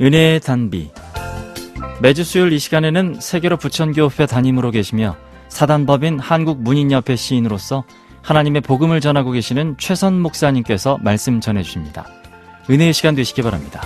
은혜의 단비 매주 수요일 이 시간에는 세계로 부천교회 담임으로 계시며 사단법인 한국문인협회 시인으로서 하나님의 복음을 전하고 계시는 최선 목사님께서 말씀 전해주십니다. 은혜의 시간 되시기 바랍니다.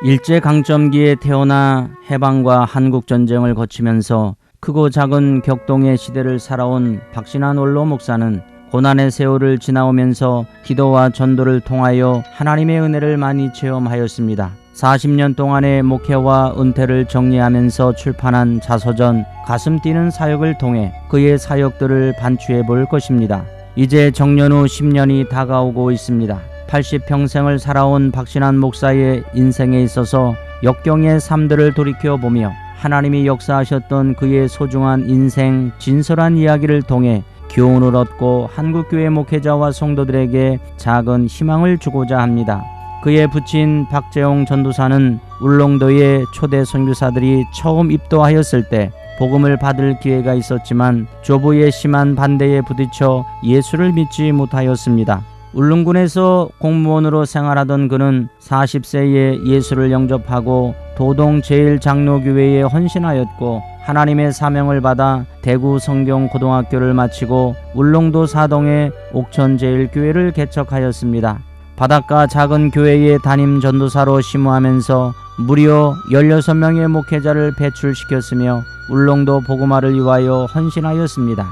일제 강점기에 태어나 해방과 한국 전쟁을 거치면서 크고 작은 격동의 시대를 살아온 박신한 원로 목사는 고난의 세월을 지나오면서 기도와 전도를 통하여 하나님의 은혜를 많이 체험하였습니다. 40년 동안의 목회와 은퇴를 정리하면서 출판한 자서전 가슴 뛰는 사역을 통해 그의 사역들을 반추해 볼 것입니다. 이제 정년 후 10년이 다가오고 있습니다. 80평생을 살아온 박신한 목사의 인생에 있어서 역경의 삶들을 돌이켜 보며 하나님이 역사하셨던 그의 소중한 인생 진솔한 이야기를 통해 교훈을 얻고 한국교회 목회자와 성도들에게 작은 희망을 주고자 합니다. 그의 부친 박재홍 전도사는 울릉도의 초대 선교사들이 처음 입도하였을 때 복음을 받을 기회가 있었지만 조부의 심한 반대에 부딪혀 예수를 믿지 못하였습니다. 울릉군에서 공무원으로 생활하던 그는 40세에 예수를 영접하고 도동 제일장로교회에 헌신하였고 하나님의 사명을 받아 대구 성경 고등학교를 마치고 울릉도 사동의 옥천제일교회를 개척하였습니다. 바닷가 작은 교회의 담임 전도사로 심무하면서 무려 16명의 목회자를 배출시켰으며 울릉도 복음화를 위하여 헌신하였습니다.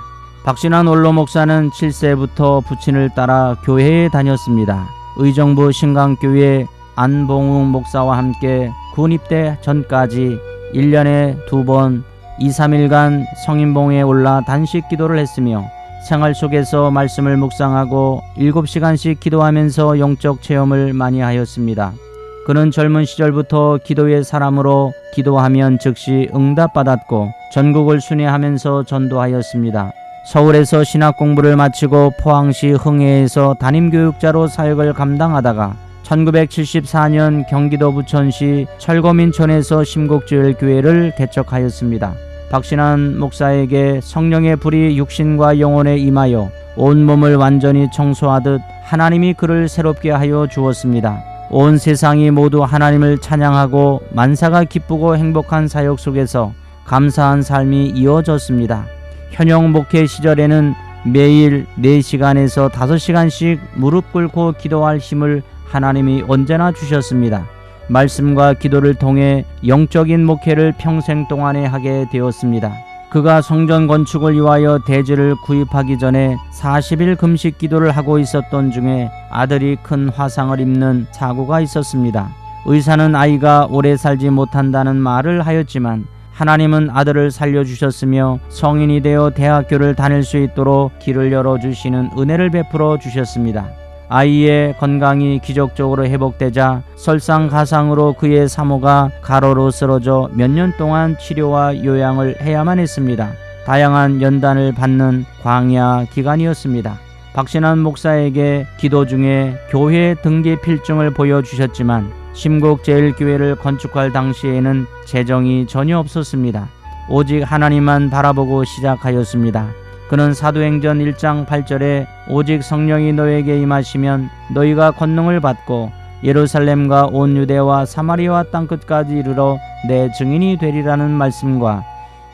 박신환 원로 목사는 7세부터 부친을 따라 교회에 다녔습니다. 의정부 신강교회 안봉웅 목사와 함께 군 입대 전까지 1년에 두 번 2, 3일간 성인봉에 올라 단식 기도를 했으며 생활 속에서 말씀을 묵상하고 7시간씩 기도하면서 영적 체험을 많이 하였습니다. 그는 젊은 시절부터 기도의 사람으로 기도하면 즉시 응답받았고 전국을 순회하면서 전도하였습니다. 서울에서 신학 공부를 마치고 포항시 흥해에서 담임교육자로 사역을 감당하다가 1974년 경기도 부천시 철거민촌에서 심곡주일 교회를 개척하였습니다. 박신한 목사에게 성령의 불이 육신과 영혼에 임하여 온 몸을 완전히 청소하듯 하나님이 그를 새롭게 하여 주었습니다. 온 세상이 모두 하나님을 찬양하고 만사가 기쁘고 행복한 사역 속에서 감사한 삶이 이어졌습니다. 현역 목회 시절에는 매일 4시간에서 5시간씩 무릎 꿇고 기도할 힘을 하나님이 언제나 주셨습니다. 말씀과 기도를 통해 영적인 목회를 평생 동안에 하게 되었습니다. 그가 성전 건축을 위하여 대지를 구입하기 전에 40일 금식 기도를 하고 있었던 중에 아들이 큰 화상을 입는 사고가 있었습니다. 의사는 아이가 오래 살지 못한다는 말을 하였지만 하나님은 아들을 살려주셨으며 성인이 되어 대학교를 다닐 수 있도록 길을 열어주시는 은혜를 베풀어 주셨습니다. 아이의 건강이 기적적으로 회복되자 설상가상으로 그의 사모가 가로로 쓰러져 몇 년 동안 치료와 요양을 해야만 했습니다. 다양한 연단을 받는 광야 기간이었습니다. 박신환 목사에게 기도 중에 교회 등기 필증을 보여주셨지만 심곡제일교회를 건축할 당시에는 재정이 전혀 없었습니다. 오직 하나님만 바라보고 시작하였습니다. 그는 사도행전 1장 8절에 오직 성령이 너에게 임하시면 너희가 권능을 받고 예루살렘과 온 유대와 사마리아 땅끝까지 이르러 내 증인이 되리라는 말씀과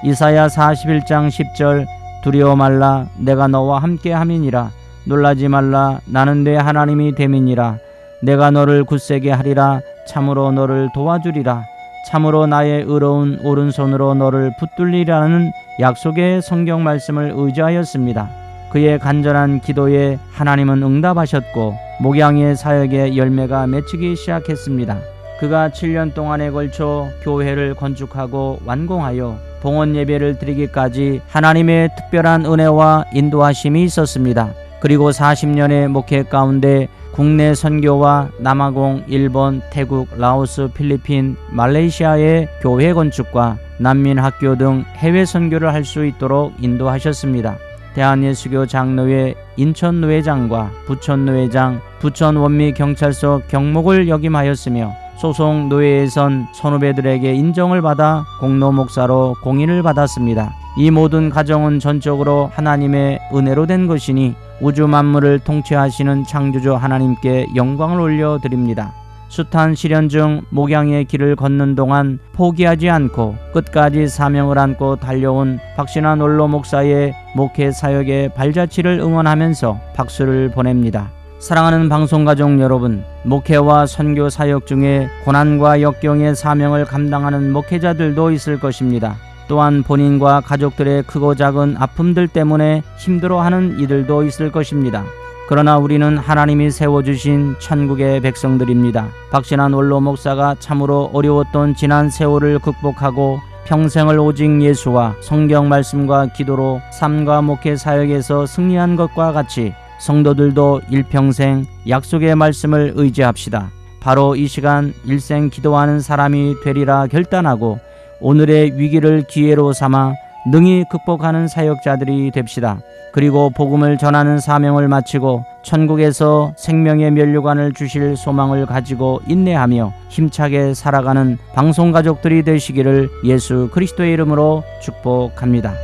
이사야 41장 10절 두려워 말라 내가 너와 함께 함이니라 놀라지 말라 나는 내 하나님이 됨이니라 내가 너를 굳세게 하리라 참으로 너를 도와주리라 참으로 나의 의로운 오른손으로 너를 붙들리라는 약속의 성경 말씀을 의지하였습니다. 그의 간절한 기도에 하나님은 응답하셨고 목양의 사역의 열매가 맺히기 시작했습니다. 그가 7년 동안에 걸쳐 교회를 건축하고 완공하여 봉헌 예배를 드리기까지 하나님의 특별한 은혜와 인도하심이 있었습니다. 그리고 40년의 목회 가운데 국내 선교와 남아공, 일본, 태국, 라오스, 필리핀, 말레이시아의 교회 건축과 난민 학교 등 해외 선교를 할 수 있도록 인도하셨습니다. 대한예수교 장로회 인천 노회장과 부천 노회장, 부천 원미 경찰서 경목을 역임하였으며 소송 노예에선 선후배들에게 인정을 받아 공로 목사로 공인을 받았습니다. 이 모든 가정은 전적으로 하나님의 은혜로 된 것이니 우주 만물을 통치하시는 창조주 하나님께 영광을 올려드립니다. 숱한 시련 중 목양의 길을 걷는 동안 포기하지 않고 끝까지 사명을 안고 달려온 박신환 원로 목사의 목회 사역의 발자취를 응원하면서 박수를 보냅니다. 사랑하는 방송가족 여러분, 목회와 선교 사역 중에 고난과 역경의 사명을 감당하는 목회자들도 있을 것입니다. 또한 본인과 가족들의 크고 작은 아픔들 때문에 힘들어하는 이들도 있을 것입니다. 그러나 우리는 하나님이 세워주신 천국의 백성들입니다. 박신환 원로 목사가 참으로 어려웠던 지난 세월을 극복하고 평생을 오직 예수와 성경 말씀과 기도로 삶과 목회 사역에서 승리한 것과 같이 성도들도 일평생 약속의 말씀을 의지합시다. 바로 이 시간 일생 기도하는 사람이 되리라 결단하고 오늘의 위기를 기회로 삼아 능히 극복하는 사역자들이 됩시다. 그리고 복음을 전하는 사명을 마치고 천국에서 생명의 면류관을 주실 소망을 가지고 인내하며 힘차게 살아가는 방송 가족들이 되시기를 예수 그리스도의 이름으로 축복합니다.